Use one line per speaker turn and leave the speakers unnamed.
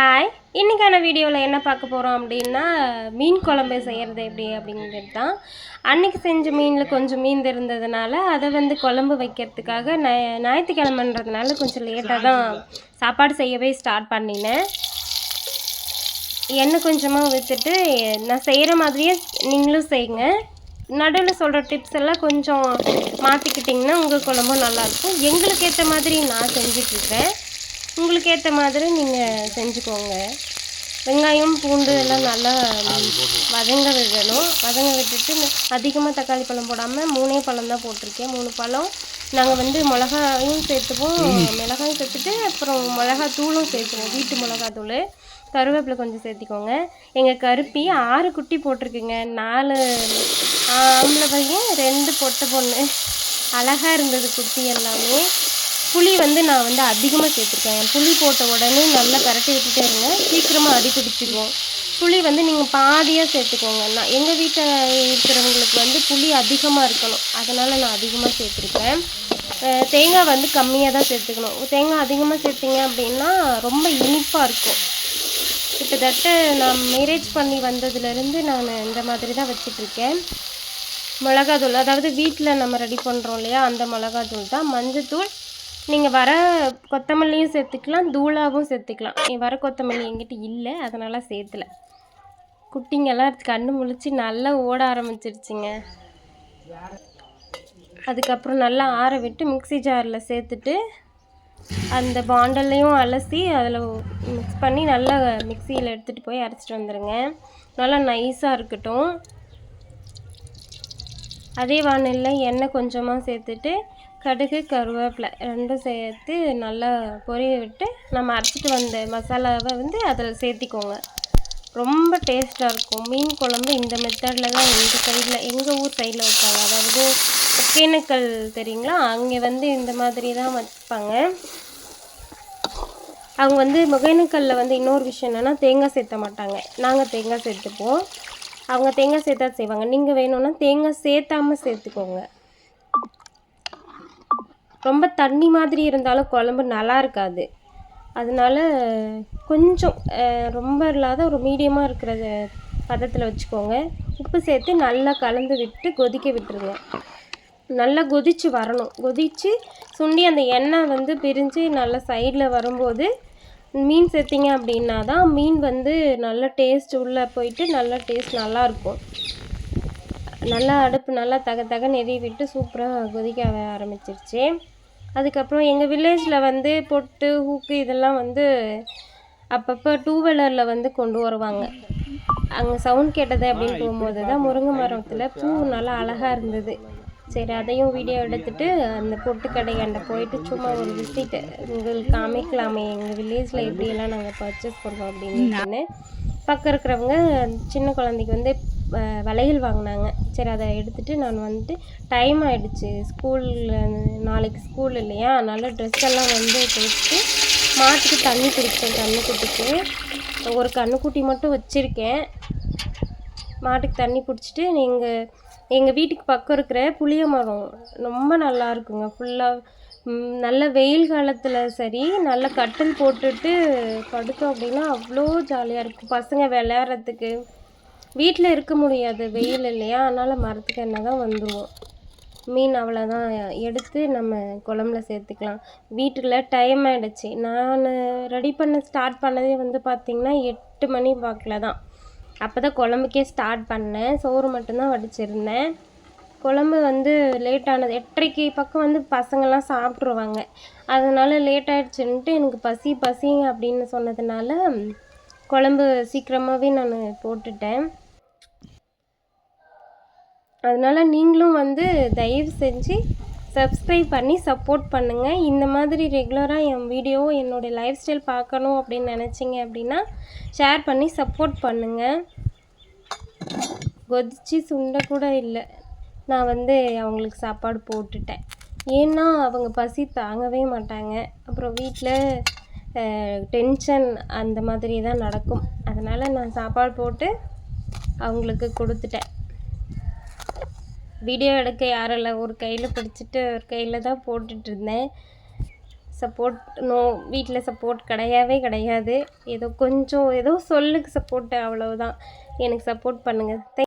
Hi இன்றைக்கான வீடியோவில் என்ன பார்க்க போகிறோம் அப்படின்னா மீன் குழம்பு செய்கிறது எப்படி அப்படிங்கிறது தான். அன்றைக்கி செஞ்ச மீனில் கொஞ்சம் மீன் இருந்ததுனால அதை வந்து குழம்பு வைக்கிறதுக்காக ந ஞாயிற்றுக்கிழமைன்றதுனால கொஞ்சம் லேட்டாக தான் சாப்பாடு செய்யவே ஸ்டார்ட் பண்ணினேன். எண்ணெய் கொஞ்சமாக ஊற்றுட்டு நான் செய்கிற மாதிரியே நீங்களும் செய்யுங்க நடுவில் சொல்கிற டிப்ஸ் எல்லாம் கொஞ்சம் மாற்றிக்கிட்டிங்கன்னா உங்கள் குழம்பும் நல்லாயிருக்கும் எங்களுக்கு ஏற்ற மாதிரி நான் செஞ்சிட்ருக்கேன் உங்களுக்கு ஏற்ற மாதிரி நீங்கள் செஞ்சுக்கோங்க. வெங்காயம் பூண்டு எல்லாம் நல்லா வதங்க விடணும். வதங்க விட்டுட்டு அதிகமாக தக்காளி பழம் போடாமல் மூணே பழம் தான் போட்டிருக்கேன். மூணு பழம். நாங்கள் வந்து மிளகாயும் சேர்த்துப்போம். மிளகாயும் சேர்த்துட்டு அப்புறம் மிளகா தூளும் சேர்த்துவோம் வீட்டு மிளகா தூள் கருவேப்பிலை கொஞ்சம் சேர்த்திக்கோங்க. எங்கள் கருப்பி ஆறு குட்டி போட்டிருக்குங்க. நாலு ஆம்பளை பையன் ரெண்டு பொட்டை பொண்ணு. அழகாக இருந்தது குட்டி எல்லாமே. புளி வந்து நான் வந்து அதிகமாக சேர்த்துருக்கேன். புளி போட்ட உடனே நல்லா பரட்டி விட்டுட்டே இருங்க. சீக்கிரமாக அடி பிடிச்சிக்கும் புளி வந்து நீங்கள் பாதியாக சேர்த்துக்கோங்க. நான் எங்கள் வீட்டில் இருக்கிறவங்களுக்கு வந்து புளி அதிகமாக இருக்கணும். அதனால் நான் அதிகமாக சேர்த்துருக்கேன். தேங்காய் வந்து கம்மியாக தான் சேர்த்துக்கணும். தேங்காய் அதிகமாக சேர்த்திங்க அப்படின்னா ரொம்ப இனிப்பாக இருக்கும். கிட்டத்தட்ட நான் மேரேஜ் பண்ணி வந்ததுலேருந்து நான் இந்த மாதிரி தான் வச்சிட்ருக்கேன். மிளகாத்தூள் அதாவது வீட்டில் நம்ம ரெடி பண்ணுறோம் இல்லையா அந்த மிளகாத்தூள் தான். மஞ்சத்தூள் நீங்கள் வர கொத்தமல்லியும் சேர்த்துக்கலாம் தூளாவும் சேர்த்துக்கலாம். என் வர கொத்தமல்லி எங்கிட்ட இல்லை அதனால் சேர்த்துல. குட்டிங்கெல்லாம் கண்ணு முழிச்சு நல்லா ஓட ஆரம்பிச்சிருச்சுங்க. அதுக்கப்புறம் நல்லா ஆற விட்டு மிக்ஸி ஜாரில் சேர்த்துட்டு அந்த பாண்டல்லையும் அலசி அதில் மிக்ஸ் பண்ணி நல்லா மிக்சியில் எடுத்துகிட்டு போய் அரைச்சிட்டு வந்துடுங்க நல்லா நைஸாக இருக்கட்டும். அதே வானலில் எண்ணெய் கொஞ்சமாக சேர்த்துட்டு கடுகு கருவேப்பிலை ரெண்டும் சேர்த்து நல்லா பொரிய விட்டு நம்ம அரைச்சிட்டு வந்த மசாலாவை வந்து அதில் சேர்த்திக்கோங்க. ரொம்ப டேஸ்ட்டாக இருக்கும். மீன் குழம்பு இந்த மெத்தடில் தான் எங்கள் சைடில் எங்கள் ஊர் சைடில் வைப்பாங்க. அதாவது ஒகேனக்கல் தெரியுங்களா? அங்கே வந்து இந்த மாதிரி தான் வைப்பாங்க. அவங்க வந்து ஒகேனக்கல்லில் வந்து இன்னொரு விஷயம் என்னென்னா தேங்காய் சேர்த்த மாட்டாங்க. நாங்கள் தேங்காய் சேர்த்துப்போம். அவங்க தேங்காய் சேர்த்தா செய்வாங்க. நீங்கள் வேணும்னா தேங்காய் சேர்த்தாம சேர்த்துக்கோங்க. ரொம்ப தண்ணி மாதிரி இருந்தாலும் குழம்பு நல்லா இருக்காது. அதனால கொஞ்சம் ரொம்ப இல்லாத ஒரு மீடியமாக இருக்கிற பதத்தில் வச்சுக்கோங்க. உப்பு சேர்த்து நல்லா கலந்து விட்டு கொதிக்க விட்டுருங்க. நல்லா கொதிச்சு வரணும். கொதிச்சு சுண்டி அந்த எண்ணெய் வந்து பிரிஞ்சு நல்லா சைடில் வரும்போது மீன் சேர்த்திங்க அப்படின்னா தான் மீன் வந்து நல்ல டேஸ்ட் உள்ளே போயிட்டு நல்ல டேஸ்ட் நல்லாயிருக்கும். நல்லா அடுப்பு நல்லா தக தக நெறி விட்டு சூப்பராக கொதிக்க ஆரம்பிச்சிருச்சு. அதுக்கப்புறம் எங்கள் வில்லேஜில் வந்து பொட்டு ஹூக்கு இதெல்லாம் வந்து அப்பப்போ டூ வீலரில் வந்து கொண்டு வருவாங்க. அங்கே சவுண்ட் கேட்டது அப்படின்னு போகும்போது தான் முருங்கை மரத்தில் பூ நல்லா அழகாக இருந்தது. சரி அதையும் வீடியோ எடுத்துட்டு அந்த பொட்டு அண்டை போயிட்டு சும்மா ஒரு விசிட் உங்களுக்கு காமிக்கலாமே. எங்கள் வில்லேஜில் எப்படியெல்லாம் நாங்கள் பர்ச்சேஸ் பண்ணுறோம் அப்படின்னு. பக்கம் இருக்கிறவங்க சின்ன குழந்தைக்கு வந்து வளையல் வாங்கினாங்க. சரி அதை எடுத்துகிட்டு நான் வந்துட்டு டைம் ஆகிடுச்சு ஸ்கூலில் நாளைக்கு ஸ்கூல் இல்லையா? அதனால் ட்ரெஸ் எல்லாம் வந்து துவைச்சிட்டு மாட்டுக்கு தண்ணி குடிச்சேன். கண்ணுக்குட்டிக்கு ஒரு கண்ணுக்குட்டி மட்டும் வச்சுருக்கேன். மாட்டுக்கு தண்ணி பிடிச்சிட்டு நீங்கள் எங்கள் வீட்டுக்கு பக்கம் இருக்கிற புளிய மரம் ரொம்ப நல்லா இருக்குங்க. ஃபுல்லாக நல்ல வெயில் காலத்தில் சரி நல்ல கட்டில் போட்டுட்டு படுத்தோம் அப்படின்னா அவ்வளோ ஜாலியாக இருக்கும் பசங்க விளையாடுறதுக்கு வீட்டில் இருக்க முடியாது வெயில் இல்லையா? அதனால் மரத்துக்கு என்ன தான் வந்துடுவோம் மீன் அவ்வளோதான் எடுத்து நம்ம குழம்புல சேர்த்துக்கலாம். வீட்டில் டைம் ஆகிடுச்சு நான் ரெடி பண்ண ஸ்டார்ட் பண்ணதே வந்து பார்த்திங்கன்னா எட்டு மணி வாக்கில் தான் அப்போ தான் குழம்புக்கே ஸ்டார்ட் பண்ணேன். சோறு மட்டும்தான் வடிச்சிருந்தேன். குழம்பு வந்து லேட் ஆனது. எட்டரைக்கு பக்கம் வந்து பசங்கள்லாம் சாப்பிட்ருவாங்க அதனால லேட் ஆகிடுச்சுன்ட்டு எனக்கு பசி பசி அப்படின்னு சொன்னதுனால குழம்பு சீக்கிரமாகவே நான் போட்டுட்டேன். அதனால் நீங்களும் வந்து தயவு செஞ்சு சப்ஸ்கிரைப் பண்ணி சப்போர்ட் பண்ணுங்கள் இந்த மாதிரி ரெகுலராக என் வீடியோ என்னோடய லைஃப் ஸ்டைல் பார்க்கணும் அப்படின்னு நினச்சிங்க அப்படின்னா ஷேர் பண்ணி சப்போர்ட் பண்ணுங்கள் கொதிச்சு சுண்டை கூட இல்லை. நான் வந்து அவங்களுக்கு சாப்பாடு போட்டுட்டேன். ஏன்னா அவங்க பசி தாங்கவே மாட்டாங்க. அப்புறம் வீட்டில் டென்ஷன் அந்த மாதிரி தான் நடக்கும். அதனால் நான் சாப்பாடு போட்டு அவங்களுக்கு கொடுத்துட்டேன். வீடியோ எடுக்க யாரும் இல்லை. ஒரு கையில் பிடிச்சிட்டு ஒரு கையில் தான் போட்டுட்டு இருந்தேன். சப்போர்ட் நோ வீட்டில் சப்போர்ட் கிடையவே கிடையாது. ஏதோ கொஞ்சம் ஏதோ சொல்லுக்கு சப்போர்ட்டு அவ்வளவுதான். எனக்கு சப்போர்ட் பண்ணுங்கள் தேங்க்